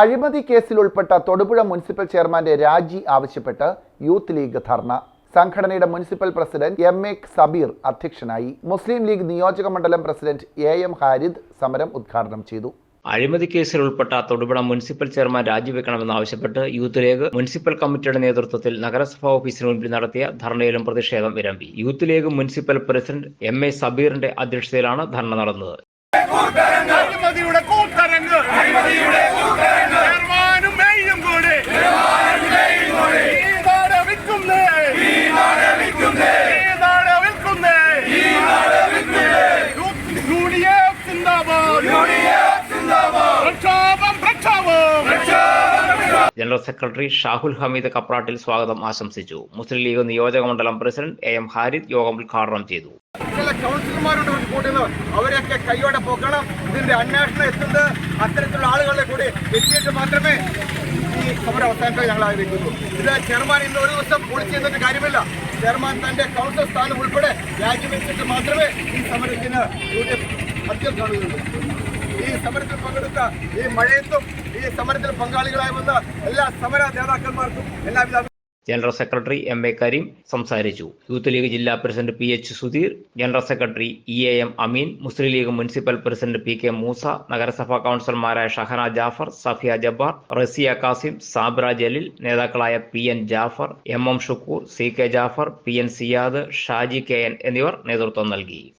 അഴിമതി കേസിൽ ഉൾപ്പെട്ട തൊടുപുഴ മുനിസിപ്പൽ ചെയർമാന്റെ രാജി ആവശ്യപ്പെട്ട് യൂത്ത് ലീഗ് ധർണ. സംഘടനയുടെ municipal president M A Sabeer അധ്യക്ഷനായി. മുസ്ലിം ലീഗ് നിയോജക മണ്ഡലം പ്രസിഡന്റ് എ എം ഹാരിദ് സമരം ഉദ്ഘാടനം ചെയ്തു. അഴിമതി കേസിൽ ഉൾപ്പെട്ട തൊടുപുഴ മുനിസിപ്പൽ ചെയർമാൻ രാജിവെക്കണമെന്നാവശ്യപ്പെട്ട് യൂത്ത് ലീഗ് മുനിസിപ്പൽ കമ്മിറ്റിയുടെ നേതൃത്വത്തിൽ നഗരസഭാ ഓഫീസിന് മുൻപിൽ നടത്തിയ ധർണയിലും പ്രതിഷേധം വിരമ്പി Youth League municipal president M A സബീറിന്റെ അധ്യക്ഷതയിലാണ് ധർണ നടന്നത്. ജനറൽ സെക്രട്ടറി ഷാഹുൽ ഹമീദ് കപ്രാട്ടിൽ സ്വാഗതം ആശംസിച്ചു. മുസ്ലിം ലീഗ് നിയോജക മണ്ഡലം പ്രസിഡന്റ് എ എം ഹാരിദ് യോഗം ഉദ്ഘാടനം ചെയ്തു. അവരെയൊക്കെ കൈയോടെ പോക്കണം ഇതിന്റെ അന്വേഷണം എത്തുന്നത് അത്തരത്തിലുള്ള ആളുകളെ കൂടി എത്തിയിട്ട് മാത്രമേ ഈ സമരം അവസാനിക്കാൻ ഞങ്ങൾ ആഗ്രഹിക്കുന്നു. ഇത് ചെയർമാൻ ഇന്ന് ഒരു ദിവസം പൊളിച്ചു ചെയ്തിട്ട് കാര്യമില്ല. ചെയർമാൻ തന്റെ കൗൺസിൽ സ്ഥാനം ഉൾപ്പെടെ രാജിവെച്ചിട്ട് മാത്രമേ ഈ സമരത്തിന് യു മദ്യം കാണുകയുള്ളൂ ഈ സമരത്തിൽ പങ്കെടുത്ത ഈ മഴയത്തും ഈ സമരത്തിൽ പങ്കാളികളായി വന്ന എല്ലാ സമര നേതാക്കന്മാർക്കും എല്ലാവിധ general secretary M A Kareem സംസാരിച്ചു. യൂത്ത് ലീഗ് ജില്ലാ president P H Sudheer general secretary E A M Ameen Muslim League municipal president P K Moosa നഗരസഭാ കൗൺസിലർമാരായ ഷഹന ജാഫർ സഫിയ ജബ്ബാർ റസിയ കാസിം സാബ്ര ജലീൽ നേതാക്കളായ P N Jafar M M Shukoor C K Jafar P N Siyad Shaji K N എന്നിവർ നേതൃത്വം നൽകി.